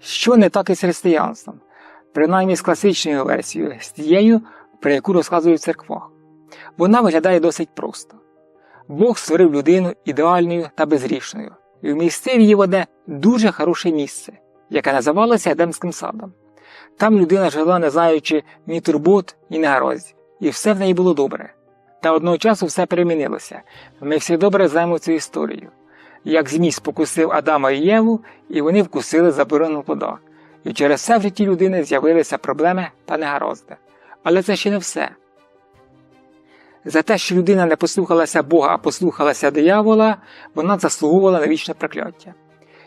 Що не так із християнством? Принаймні з класичною версією, з тією, про яку розказують в церквах. Вона виглядає досить просто. Бог створив людину ідеальною та безгрішною і вмістив її в одне дуже хороше місце, яке називалося Едемським садом. Там людина жила, не знаючи ні турбот, ні негароздів, і все в неї було добре. Та одного часу все перемінилося. Ми всі добре знаємо цю історію. Як змій спокусив Адама і Єву, і вони вкусили заборонену плода. І через це в житті людини з'явилися проблеми та негаразди. Але це ще не все. За те, що людина не послухалася Бога, а послухалася диявола, вона заслуговувала на вічне прокляття.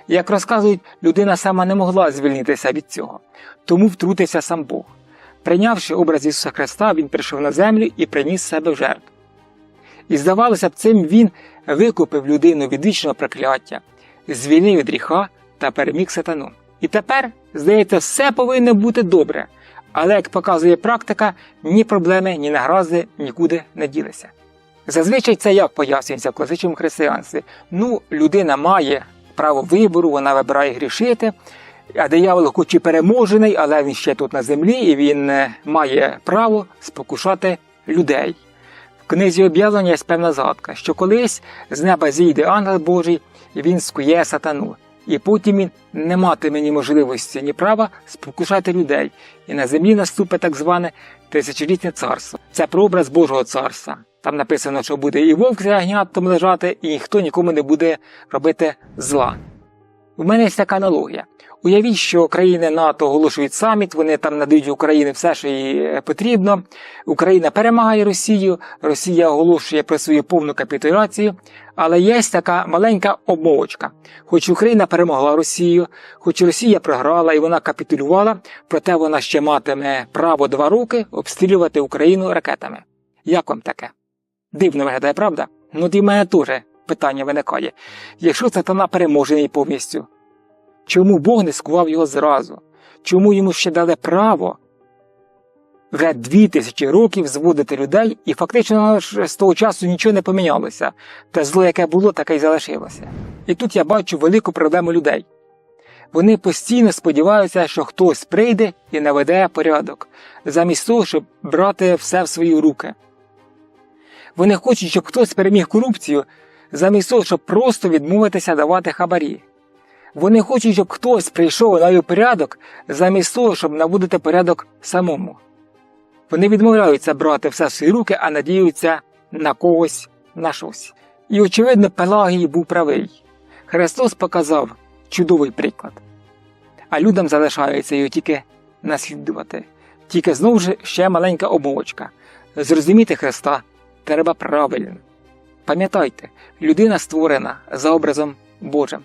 Як розказують, людина сама не могла звільнитися від цього, тому втрутився сам Бог. Прийнявши образ Ісуса Христа, Він прийшов на землю і приніс себе в жертву. І здавалося б, цим Він викупив людину від вічного прокляття, звільнив від гріха та переміг сатану. І тепер, здається, все повинно бути добре, але, як показує практика, ні проблеми, ні награзи нікуди не ділися. Зазвичай це як пояснюється в класичному християнстві. Ну, людина має право вибору, вона вибирає грішити, а диявол хоч і переможений, але він ще тут на землі, і він е, має право спокушати людей. В книзі об'явлення є певна згадка, що колись з неба зійде ангел Божий, і він скує сатану. І потім він не матиме ні можливості, ні права спокушати людей. І на землі наступить так зване тисячолітнє царство. Це прообраз Божого царства. Там написано, що буде і вовк з ягнятом лежати, і ніхто нікому не буде робити зла. У мене є така аналогія. Уявіть, що країни НАТО оголошують саміт, вони там надають Україні все, що їй е, потрібно. Україна перемагає Росію, Росія оголошує про свою повну капітуляцію. Але є така маленька обмовочка. Хоч Україна перемогла Росію, хоч Росія програла і вона капітулювала, проте вона ще матиме право два роки обстрілювати Україну ракетами. Як вам таке? Дивно виглядає, правда? Ну, і мене теж питання виникає. Якщо сатана переможений повністю, чому Бог не скував його зразу? Чому йому ще дали право вже дві тисячі років зводити людей, і фактично з того часу нічого не помінялося. Те зло, яке було, таке й залишилося. І тут я бачу велику проблему людей. Вони постійно сподіваються, що хтось прийде і наведе порядок, замість того, щоб брати все в свої руки. Вони хочуть, щоб хтось переміг корупцію, замість того, щоб просто відмовитися давати хабарі. Вони хочуть, щоб хтось прийшов навів порядок, замість того, щоб наводити порядок самому. Вони відмовляються брати все в свої руки, а надіються на когось, на щось. І, очевидно, Пелагій був правий. Христос показав чудовий приклад. А людям залишається його тільки наслідувати. Тільки знову ж ще маленька обмовочка. Зрозуміти Христа треба правильно. Пам'ятайте, людина створена за образом Божим.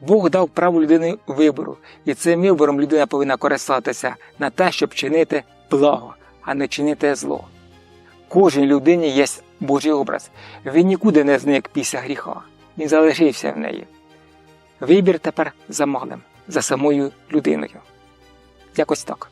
Бог дав право людини вибору, і цим вибором людина повинна користатися на те, щоб чинити благо, а не чинити зло. Кожній людині є Божий образ. Він нікуди не зник після гріха. Він залишився в неї. Вибір тепер за малим, за самою людиною. Якось так.